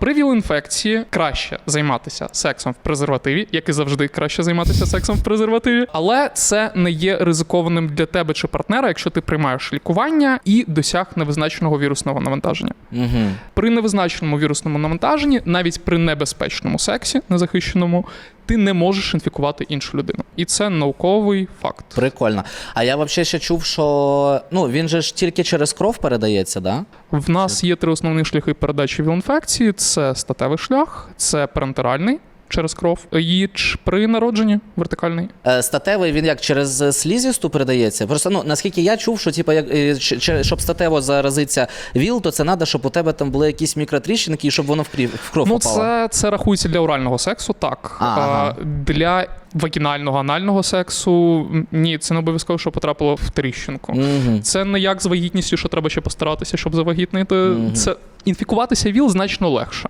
При ВІЛ-інфекції краще займатися сексом в презервативі, як і завжди краще займатися сексом в презервативі, але це не є ризикованим для тебе чи партнера, якщо ти приймаєш лікування і досяг невизначеного вірусного навантаження. Угу. При невизначеному вірусному навантаженні, навіть при небезпечному сексі незахищеному, ти не можеш інфікувати іншу людину. І це науковий факт. Прикольно. А я взагалі ще чув, що ну він же ж тільки через кров передається, да? В нас є три основні шляхи передачі ВІЛ-інфекції: це статевий шлях, це парентеральний через кров, ч- при народженні вертикальний. Е, Статевий він як через е, слізісту передається. Просто ну наскільки я чув, що типу, як е, щоб статево заразиться ВІЛ, то це треба, щоб у тебе там були якісь мікротріщинки, і щоб воно в кров Ну, попало. це, це рахується для орального сексу, так. Ага. А, для вагінального анального сексу ні, це не обов'язково, що потрапило в тріщинку. Угу. Це не як з вагітністю, що треба ще постаратися, щоб завагітнити. Мгм. Це інфікуватися ВІЛ значно легше.